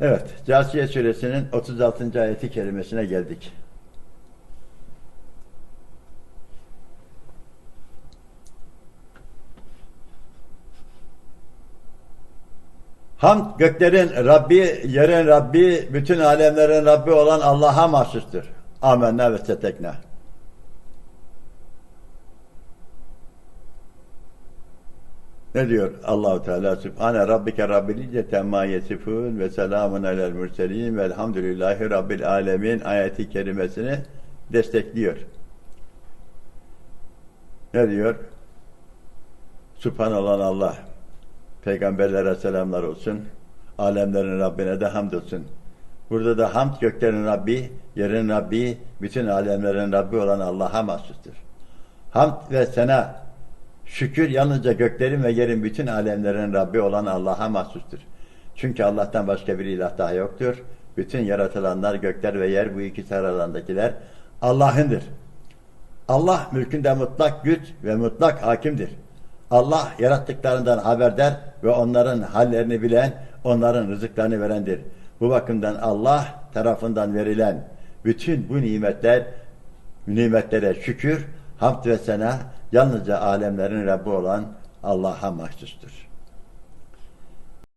Evet, Câsiye suresinin 36. ayeti kerimesine geldik. Hamd göklerin Rabbi, yerin Rabbi, bütün alemlerin Rabbi olan Allah'a mahsustur. Amenna ve setekna. Ne diyor Allahu Teala Sübhane Rabbike Rabbil İzzete ma yesifun ve selamun alel murselin velhamdülillahi Rabbil alemin ayeti kerimesini destekliyor. Ne diyor? Sübhan olan Allah. Peygamberlere selamlar olsun. Alemlerin Rabbine de hamd olsun. Burada da hamd göklerin Rabbi, yerin Rabbi, bütün alemlerin Rabbi olan Allah'a mahsustur. Hamd ve sena, şükür yalnızca göklerin ve yerin bütün alemlerin Rabbi olan Allah'a mahsustur. Çünkü Allah'tan başka bir ilah daha yoktur. Bütün yaratılanlar, gökler ve yer bu ikisi aralarındakiler Allah'ındır. Allah mülkünde mutlak güç ve mutlak hakimdir. Allah yarattıklarından haberdar ve onların hallerini bilen, onların rızıklarını verendir. Bu bakımdan Allah tarafından verilen bütün bu nimetler, nimetlere şükür, hamd ve sena yalnızca alemlerin Rabbi olan Allah'a mahsustur.